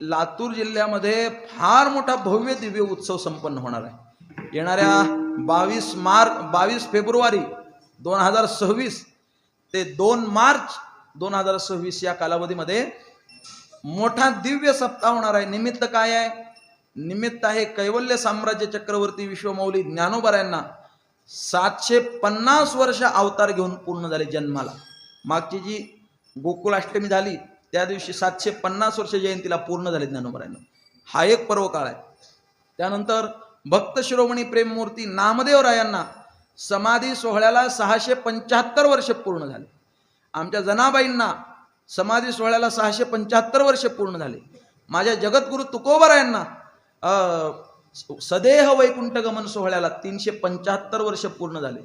लातूर जिल्ह्यामध्ये फार मोठा भव्य दिव्य उत्सव संपन्न होणार आहे. येणाऱ्या बावीस मार्च बावीस फेब्रुवारी दोन हजार सव्वीस ते दोन मार्च दोन हजार सव्वीस या कालावधीमध्ये मोठा दिव्य सप्ताह होणार आहे. निमित्त काय आहे? निमित्त आहे कैवल्य साम्राज्य चक्रवर्ती विश्वमौली ज्ञानोबऱ्यांना सातशे पन्नास वर्ष अवतार घेऊन पूर्ण झाले जन्माला. मागची जी गोकुळाष्टमी झाली त्या दिवशी सातशे पन्नास वर्ष जयंतीला पूर्ण झाले ज्ञानोबा हा एक पर्व काळ आहे. त्यानंतर भक्त शिरोमणी प्रेममूर्ती नामदेवरायांना समाधी सोहळ्याला सहाशे पंच्याहत्तर वर्ष पूर्ण झाले. आमच्या जनाबाईंना समाधी सोहळ्याला सहाशे पंच्याहत्तर वर्ष पूर्ण झाले. माझ्या जगद्गुरु तुकोबरायांना सदेह वैकुंठ गमन सोहळ्याला तीनशे पंच्याहत्तर वर्ष पूर्ण झाले.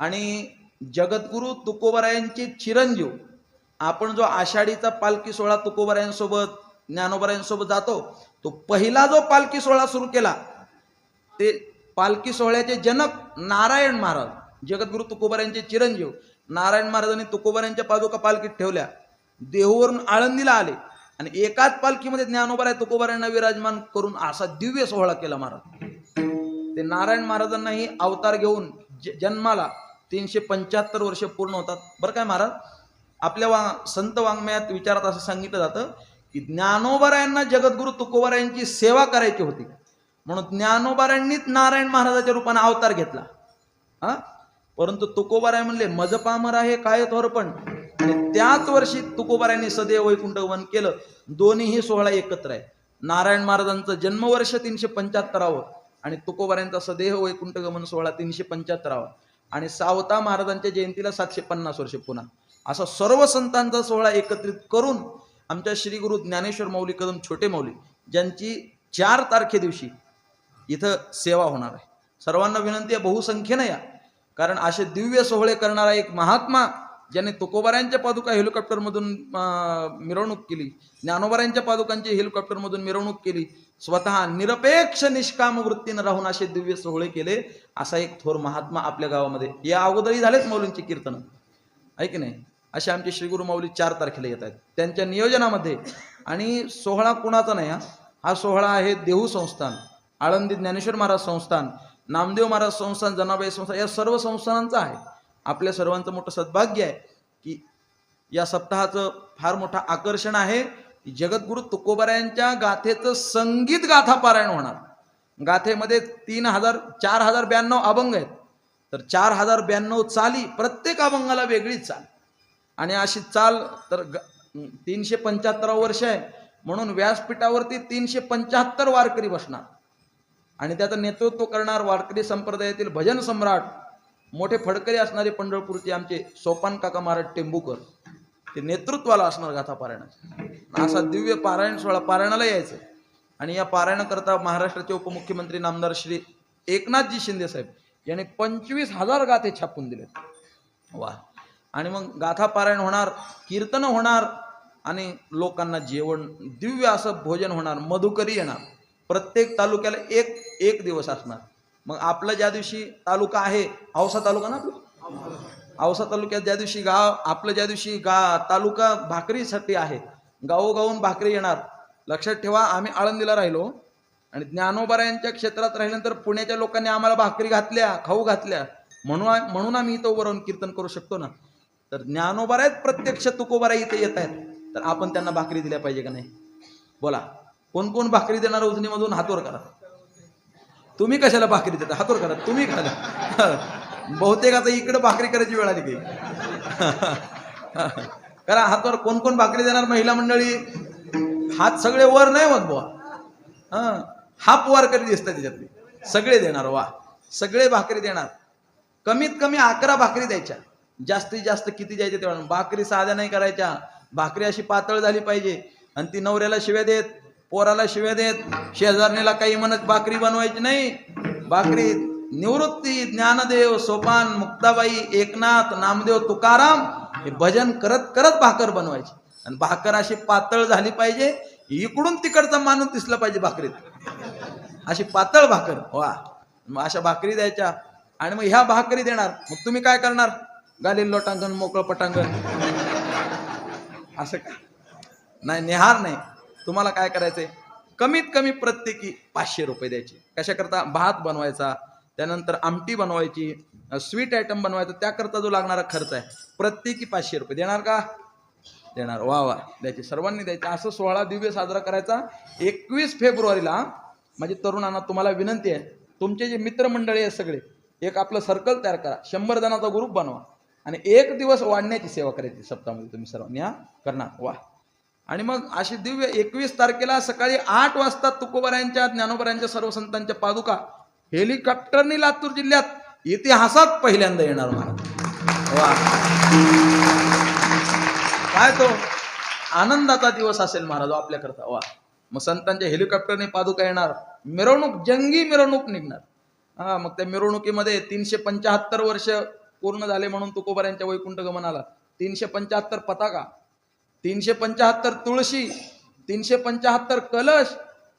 आणि जगद्गुरु तुकोबरायांचे चिरंजीव आपण जो आषाढीचा पालखी सोहळा तुकोबरायांसोबत ज्ञानोबरायांसोबत जातो तो पहिला जो पालखी सोहळा सुरू केला ते पालखी सोहळ्याचे जनक नारायण महाराज जगद्गुरु तुकोबारायांचे चिरंजीव नारायण महाराजांनी तुकोबरायांच्या पादुका पालखीत ठेवल्या देहूवरून आळंदीला आले आणि एकाच पालखीमध्ये ज्ञानोबराय तुकोबरायांना विराजमान करून असा दिव्य सोहळा केला महाराज. ते नारायण महाराजांनाही अवतार घेऊन जन्माला तीनशे पंच्याहत्तर वर्ष पूर्ण होतात. बरं काय महाराज? आपल्या वा संत वाङ्मयात विचारात असं सांगितलं जातं की ज्ञानोबारायांना जगद्गुरु तुकोबारायांची सेवा करायची होती. म्हणून ज्ञानोबारायांनीच नारायण महाराजाच्या रूपाने अवतार घेतला. हा? परंतु तुकोबाराय म्हणले मज पामर आहे काय थोरपण आणि त्याच वर्षी तुकोबारायांनी सदैव वैकुंठ वन केलं. दोन्हीही सोहळा एकत्र आहे. नारायण महाराजांचं जन्मवर्ष तीनशे पंच्याहत्तरावं आणि तुकोबाऱ्यांचा सदेह वैकुंठ गमन सोहळा तीनशे पंच्याहत्तरावा. आणि सावता महाराजांच्या जयंतीला सातशे पन्नास वर्ष पुन्हा. असा सर्व संतांचा सोहळा एकत्रित करून आमच्या श्री गुरु ज्ञानेश्वर मौली कदम छोटे मौली ज्यांची चार तारखे दिवशी इथं सेवा होणार आहे. सर्वांना विनंती आहे बहुसंख्येनं या. कारण असे दिव्य सोहळे करणारा एक महात्मा ज्याने तुकोबारायांच्या पादुका हेलिकॉप्टरमधून मिरवणूक केली ज्ञानोबऱ्यांच्या पादुकांची हेलिकॉप्टरमधून मिरवणूक केली स्वतः निरपेक्ष निष्काम वृत्तीनं राहून असे दिव्य सोहळे केले असा एक थोर महात्मा आपल्या गावामध्ये. या अगोदरही झालेच मौलींची कीर्तनं. आहे की नाही? असे आमचे श्री गुरु माऊली चार तारखेला येत आहेत. त्यांच्या नियोजनामध्ये आणि सोहळा कुणाचा नाही हा? सोहळा आहे देहू संस्थान आळंदी ज्ञानेश्वर महाराज संस्थान नामदेव महाराज संस्थान जनाबाई संस्थान या सर्व संस्थानांचा आहे. आपल्या सर्वांचं मोठं सद्भाग्य आहे की या सप्ताहाचं फार मोठं आकर्षण आहे जगद्गुरु तुकोबारायांच्या गाथेचं संगीत गाथा पारायण होणार. गाथेमध्ये तीन हजार चार हजार ब्याण्णव अभंग आहेत. तर चार हजार ब्याण्णव चाली प्रत्येक अभंगाला वेगळीच चाल. आणि अशी चाल तर ग- तीनशे पंच्याहत्तरावं वर्ष आहे. म्हणून व्यासपीठावरती तीनशे पंच्याहत्तर वारकरी बसणार. आणि त्याचं नेतृत्व करणार वारकरी संप्रदायातील भजन सम्राट मोठे फडकरी असणारे पंढरपूरचे आमचे सोपान काका महाराज टेंबूकर. ते नेतृत्वाला असणार गाथा पारायणाचा असा दिव्य पारायण सोहळा पारायणाला यायचं. आणि या पारायणाकरता महाराष्ट्राचे उपमुख्यमंत्री नामदार श्री एकनाथजी शिंदे साहेब यांनी पंचवीस हजार गाथे छापून दिले वा. आणि मग गाथा पारायण होणार कीर्तन होणार आणि लोकांना जेवण दिव्य असं भोजन होणार मधुकरी येणार. प्रत्येक तालुक्याला एक एक दिवस असणार. मग आपलं ज्या दिवशी तालुका आहे औसा तालुका ना औसा तालुक्यात ज्या दिवशी गाव आपलं ज्या दिवशी गा तालुका भाकरीसाठी आहे गावोगावून भाकरी येणार. लक्षात ठेवा आम्ही आळंदीला राहिलो आणि ज्ञानोबारायांच्या क्षेत्रात राहिल्यानंतर पुण्याच्या लोकांनी आम्हाला भाकरी घातल्या खाऊ घातल्या. म्हणून म्हणून आम्ही इथं उभं राहून कीर्तन करू शकतो ना. तर ज्ञानोबारायत प्रत्यक्ष तुकोबारा इथे येत आहेत. तर आपण त्यांना भाकरी दिल्या पाहिजे का नाही? बोला. कोण कोण भाकरी देणार उजनीमधून? हातवर करा. तुम्ही कशाला भाकरी देता? हातवर करा. तुम्ही करा बहुतेक आता इकडे भाकरी करायची वेळ आली काही करा हातवर. कोण कोण भाकरी देणार? महिला मंडळी हात सगळे वर नाही मग बुवा. हा. वार करी दिसतात त्याच्यातली? सगळे देणार वा. सगळे भाकरी देणार. कमीत कमी अकरा भाकरी द्यायच्या. जास्तीत जास्त किती द्यायचे तेवढं भाकरी साध्या नाही करायच्या. भाकरी अशी पातळ झाली पाहिजे. आणि ती नवऱ्याला शिव्या देत पोराला शिव्या देत शेजारणीला काही म्हणत भाकरी बनवायची नाही. भाकरी निवृत्ती ज्ञानदेव सोपान मुक्ताबाई एकनाथ नामदेव तुकाराम हे भजन करत करत भाकर बनवायची. आणि भाकर अशी पातळ झाली पाहिजे. इकडून तिकडचा माणूस दिसला पाहिजे भाकरीत. अशी पातळ भाकर. वा. मग अशा भाकरी द्यायच्या. आणि मग ह्या भाकरी देणार. मग तुम्ही काय करणार? गालील लोटांगण मोकळं पटांगण. असं का? नाही निहार नाही. तुम्हाला काय करायचंय? कमीत कमी प्रत्येकी पाचशे रुपये द्यायचे. कशाकरता भात बनवायचा त्यानंतर आमटी बनवायची स्वीट आयटम बनवायचं त्याकरता जो लागणारा खर्च आहे प्रत्येकी पाचशे रुपये. देणार का? देणार. वा वा. द्यायचे. सर्वांनी द्यायचे. असं सोहळा दिव्य साजरा करायचा. एकवीस फेब्रुवारीला म्हणजे तरुणांना तुम्हाला विनंती आहे तुमचे जे मित्रमंडळी आहेत सगळे एक आपलं सर्कल तयार करा. शंभर जणांचा ग्रुप बनवा. आणि एक दिवस वाढण्याची सेवा करायची सप्ताहामध्ये तुम्ही सर्वांनी हा? करणार. वा. आणि मग अशी दिव्य एकवीस तारखेला सकाळी आठ वाजता तुकोबऱ्यांच्या ज्ञानोबऱ्यांच्या सर्व संतांच्या पादुका हेलिकॉप्टरनी लातूर जिल्ह्यात इतिहासात पहिल्यांदा येणार महाराज वा. काय तो आनंदाचा दिवस असेल महाराज आपल्याकरता. वा. मग संतांच्या हेलिकॉप्टरने पादुका येणार. मिरवणूक जंगी मिरवणूक निघणार. हा मग त्या मिरवणुकीमध्ये तीनशे पंचाहत्तर वर्ष पूर्ण झाले म्हणून तुकोबाऱ्यांच्या वैकुंठ गमनाला. तीनशे पंचाहत्तर पताका तीनशे पंचाहत्तर तुळशी तीनशे पंचाहत्तर कलश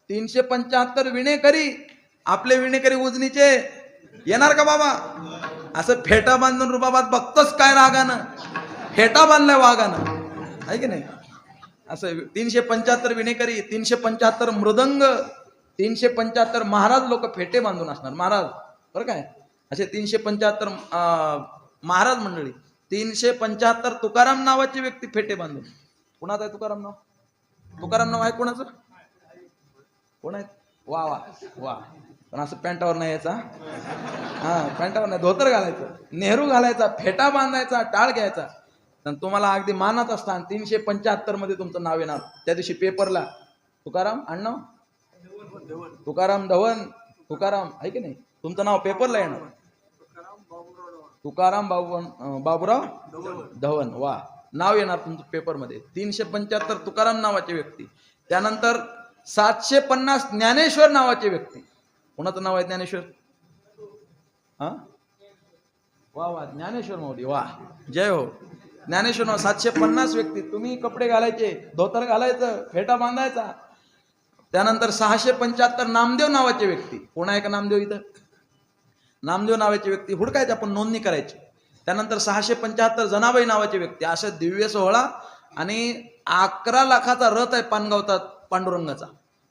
तीनशे पंचाहत्तर विणेकरी. आपले विणेकरी उजनीचे येणार का बाबा? असं फेटा बांधून रुबाबात बघतोच काय रागानं? फेटा बांधलाय वाघानं. आहे की नाही? असं तीनशे पंच्याहत्तर विणेकरी तीनशे पंच्याहत्तर मृदंग तीनशे पंच्याहत्तर महाराज लोक फेटे बांधून असणार. महाराज बरं काय? असे तीनशे पंच्याहत्तर महाराज मंडळी तीनशे पंच्याहत्तर तुकाराम नावाची व्यक्ती फेटे बांधून कुणाचं आहे तुकाराम नाव? तुकाराम नाव आहे कोणाचं? कोण आहे? वा वा वा. पण असं पॅन्टावर नाही यायचा हा. पॅन्टावर नाही धोतर घालायचं. नेहरू घालायचा फेटा बांधायचा टाळ घ्यायचा. आणि तुम्हाला अगदी मानत असताना तीनशे पंच्याहत्तरमध्ये तुमचं नाव येणार. त्या दिवशी पेपरला तुकाराम अण्णा तुकाराम धवन तुकाराम आहे की नाही? तुमचं नाव पेपरला येणार. तुकाराम बाबू बाबूराव धवन. वा. नाव येणार तुमचं पेपरमध्ये. तीनशे पंच्याहत्तर तुकाराम नावाचे व्यक्ती. त्यानंतर सातशे पन्नास ज्ञानेश्वर नावाचे व्यक्ती. कोणाचं नाव आहे ज्ञानेश्वर? हा? वा वा. ज्ञानेश्वर मोदी. वा. जय हो. ज्ञानेश्वर नाव सातशे पन्नास व्यक्ती. तुम्ही कपडे घालायचे धोतर घालायचं फेटा बांधायचा. त्यानंतर सहाशे पंच्याहत्तर नामदेव नावाचे व्यक्ती. कोण आहे का नामदेव इथं? नामदेव नावाची व्यक्ती हुडकायची आपण नोंदणी करायची. त्यानंतर सहाशे पंच्याहत्तर जनाबाई नावाची व्यक्ती अशा दिव्य सोहळा आणि अकरा लाखाचा रथ आहे पानगावचा पांडुरंगाचा.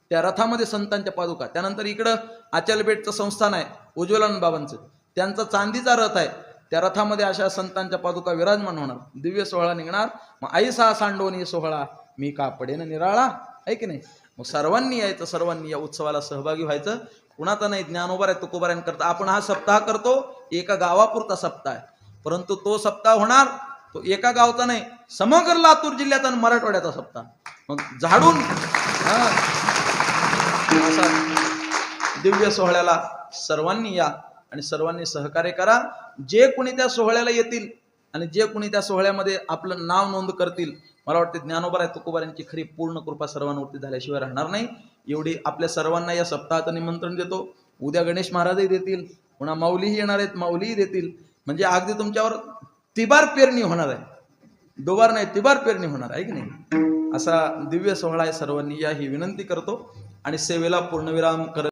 त्या रथामध्ये संतांच्या पादुका. त्यानंतर इकडं आचलबेटचं संस्थान आहे उज्ज्वलन बाबांचं. त्यांचा चांदीचा रथ आहे. त्या रथामध्ये अशा संतांच्या पादुका विराजमान होणार. दिव्य सोहळा निघणार. मग आई सहा सांडवणी सोहळा मी कापडेनं निराळा. आहे की नाही? मग सर्वांनी यायचं सर्वांनी या उत्सवाला सहभागी व्हायचं. कुणाचा नाही ज्ञानोबार आहे तुकोबाऱ्यांकरता आपण हा सप्ताह करतो एका गावापुरता सप्ताह आहे. परंतु तो सप्ताह होणार तो एका गावचा नाही समग्र लातूर जिल्ह्याचा आणि मराठवाड्याचा सप्ताह. मग झाडून हा, दिव्य सोहळ्याला सर्वांनी या आणि सर्वांनी सहकार्य करा. जे कुणी त्या सोहळ्याला येतील आणि जे कुणी त्या सोहळ्यामध्ये आपलं नाव नोंद करतील मला वाटते ज्ञानोबर आहे तुकोबार यांची खरी पूर्ण कृपा सर्वांवरती झाल्याशिवाय राहणार नाही. एवढी आपल्या सर्वांना या सप्ताहाचं निमंत्रण देतो. उद्या गणेश महाराजही देतील. पुन्हा माऊलीही येणार आहेत माऊलीही देतील. म्हणजे अगदी तुमच्यावर तिबार पेरणी होणार आहे. दुबार नाही तिबार पेरणी होणार आहे की नाही? असा दिव्य सोहळा आहे सर्वांनी. या ही विनंती करतो. आणि सेवेला पूर्णविराम करत